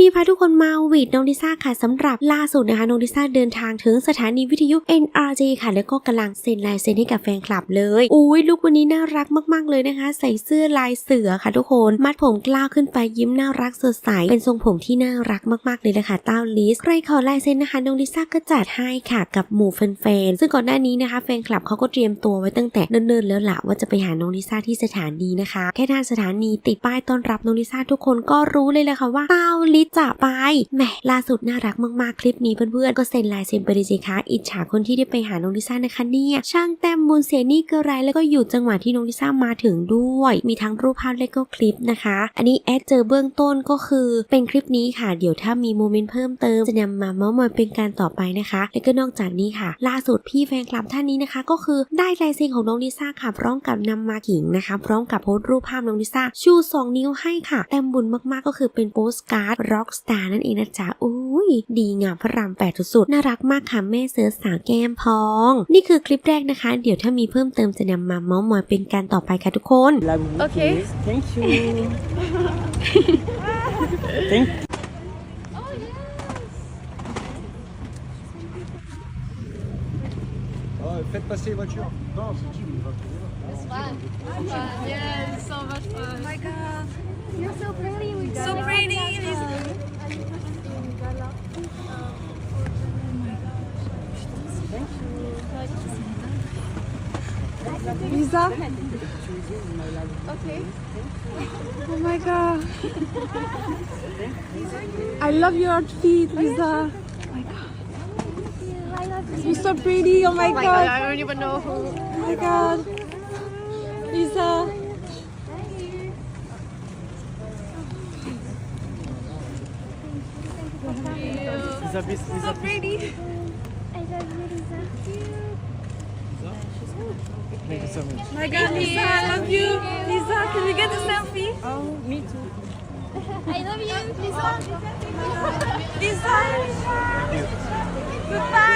นี้พาทุกคนมาวีดน้องลิซ่าค่ะสำหรับล่าสุดนะคะน้องลิซ่าเดินทางถึงสถานีวิทยุ NRJ ค่ะ แล้วก็กำลังเซ็นลายเซ็นให้กับแฟนคลับเลยอุ้ยลุควันนี้น่ารักมากๆเลยนะคะ ใส่เสื้อลายเสือค่ะทุกคน มัดผมกล้าวขึ้นไปยิ้มน่ารักสดใสเป็นทรงผมที่น่ารักมากๆเลยนะคะเต้าลิสใครขอลายเซ็นนะคะน้องลิซ่าก็จัดให้ค่ะกับหมู่แฟนๆซึ่งก่อนหน้านี้นะคะแฟนคลับเขาก็เตรียมตัวไว้ตั้งแต่เนิ่นๆแล้วล่ะว่าจะไปหาน้องลิซ่าที่สถานีนะคะ แค่ทางสถานีติดป้ายต้อนรับน้องลิซ่าทุกคนก็รู้เลยแหละค่ะว่าเต้าลิสจะไปแหมล่าสุดน่ารักมากๆ คลิปนี้เพื่อนๆ ก็เซ็นลายเซ็นไปเลยสิคะ อิจฉาคนที่ได้ไปหาน้องลิซ่านะคะเนี่ย ช่างแต้มบุญเสียนี่เกระไรแล้วก็อยู่จังหวะที่น้องลิซ่ามาถึงด้วย มีทั้งรูปภาพและก็คลิปนะคะ อันนี้แอดเจอเบื้องต้นก็คือเป็นคลิปนี้ค่ะ เดี๋ยวถ้ามีโมเมนต์เพิ่มเติมจะนำมาเมาส์มอยเป็นการต่อไปนะคะ และก็นอกจากนี้ค่ะ ล่าสุดพี่แฟนคลับท่านนี้นะคะ ก็คือได้ลายเซ็นของน้องลิซ่าค่ะพร้อมกับนำมาขิงนะคะ พร้อมกับโพสต์รูปภาพน้องลิซ่าชู2นิ้วให้ค่ะ แต้มบุญมากๆก็คือเป็นโปสการ์ดรอกสตาร์นั่นเองนะจ๊ะอุ้ยดีงามพระรามแปดสุดๆน่ารักมากค่ะแม่เสือสาวแก้มพอง นี่คือคลิปแรกนะคะ เดี๋ยวถ้ามีเพิ่มเติมจะนำมาเมาส์มอยเป็นการต่อไปค่ะทุกคน La boucle. Okay. Thank you. Thank Oh, faites passer les voitures. Non, c'est qui il va trouver là. Yeah, it's so much fun. Oh my god. Lisa? Okay. Oh my god. I love your outfit, Lisa. Oh my god. I love you. You're so pretty. Oh my Oh my god, god. I don't even know who. Oh my god. Lisa. Lisa, please, Lisa, So please. pretty. I love you, Lisa. Thank you so much. My god, Lisa, I love you. Lisa, can we get a selfie? Oh, me too. I love you, Lisa. Lisa. Goodbye, goodbye,